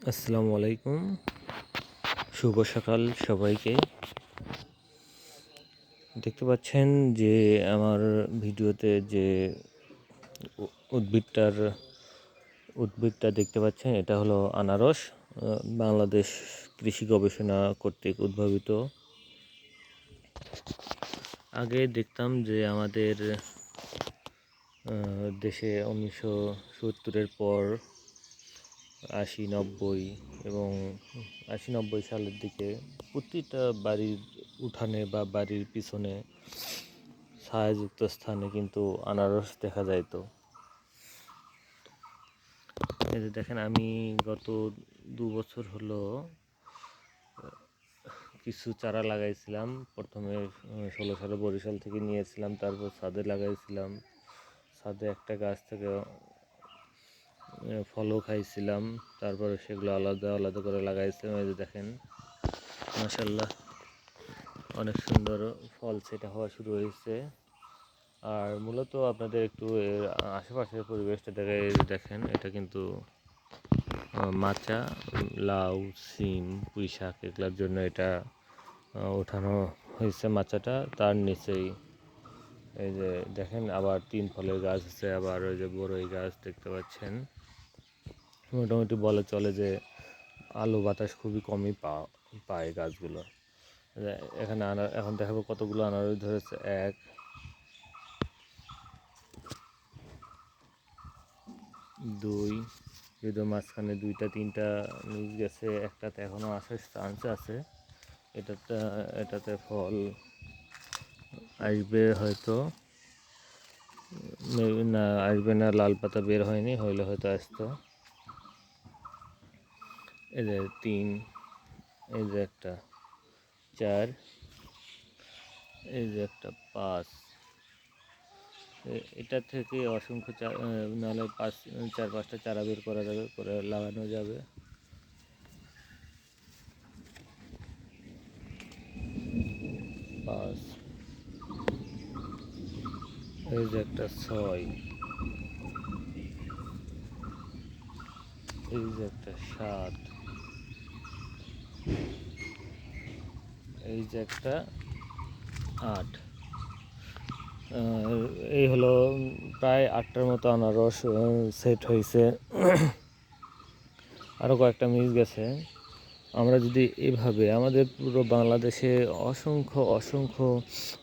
আসসালামু আলাইকুম। শুভ সকাল সবাইকে। দেখতে পাচ্ছেন যে আমার ভিডিওতে যে উদ্ভিদটার উদ্ভিদটা দেখতে পাচ্ছেন, এটা হলো আনারস বাংলাদেশ কৃষি গবেষণা কর্তৃক উদ্ভাবিত। আগে দেখতাম যে আমাদের দেশে উনিশশো সত্তরের পর আশি নব্বই এবং আশি নব্বই সালের দিকে প্রতিটা বাড়ির উঠানে বা বাড়ির পিছনে ছায়াযুক্ত স্থানে কিন্তু আনারস দেখা যাইতো এই যে দেখেন, আমি গত দু বছর হলো কিছু চারা লাগাইছিলাম। প্রথমে ষোলো সালে বরিশাল থেকে নিয়েছিলাম, তারপর ছাদে লাগাইছিলাম। ছাদে একটা গাছ থেকে ফলও খাইছিলাম, তারপরে সেগুলো আলাদা আলাদা করে লাগাইছিলাম এই যে দেখেন। মাসাল্লাহ অনেক সুন্দর ফল সেটা হওয়া শুরু হয়েছে। আর মূলত আপনাদের একটু এর আশেপাশের পরিবেশটা দেখে দেখেন, এটা কিন্তু মাচা, লাউ, সিম পুঁই শাক এগুলোর জন্য এটা ওঠানো হয়েছে মাচাটা, তার নিচেই। এই যে দেখেন, আবার তিন ফলের গাছ আছে, আবার ওই যে বড়ই গাছ দেখতে পাচ্ছেন। মোটামুটি বলা চলে যে আলো বাতাস খুবই কমই পা পায় গাছগুলো। এখানে আনার এখন দেখাবো কতগুলো আনারস ধরেছে। এক, দুই যদিও মাঝখানে দুইটা, তিনটা নিচ গেছে, একটাতে এখনও আসার চান্স আছে। এটাতে এটাতে ফল আসবে হয়তো। না, আসবে না, লাল পাতা বের হয়নি, হইলে হয়তো আসতো। এই যে তিন, এই যে একটা চার, এই যে একটা পাঁচ। এটা থেকে অসংখ্য চা- নাহলে পাঁচ, চার পাঁচটা চারা বের করা যাবে, করে লাগানো যাবে। পাঁচ। এই যে একটা ছয়। এই যে একটা সাত। এই যে একটা আট। এই হলো প্রায় আটটার মতো আনারস সেট হয়েছে। আরও কয়েকটা মিস গেছে। আমরা যদি এভাবে আমাদের পুরো বাংলাদেশে অসংখ্য অসংখ্য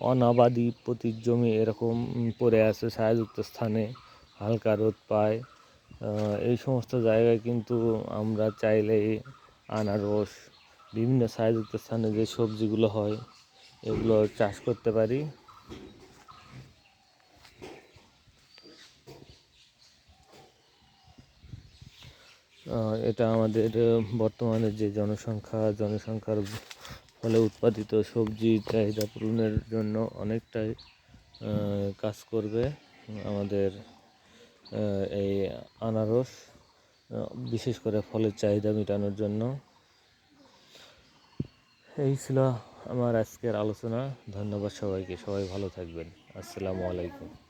অনাবাদি পতির জমি এরকম পড়ে আছে ছায়াযুক্ত স্থানে, হালকা রোদ পায় এই সমস্ত জায়গায় কিন্তু আমরা চাইলেই আনারস বিভিন্ন ছায়াযুক্ত স্থানে যে সবজিগুলো হয়, এগুলো চাষ করতে পারি। এটা আমাদের বর্তমানে যে জনসংখ্যা, জনসংখ্যার ফলে উৎপাদিত সবজি চাহিদা পূরণের জন্য অনেকটাই কাজ করবে আমাদের এই আনারস বিশেষ করে ফলের চাহিদা মেটানোর জন্য। এই ছিল আমার আজকের আলোচনা। ধন্যবাদ সবাইকে। সবাই ভালো থাকবেন। আসসালামু আলাইকুম।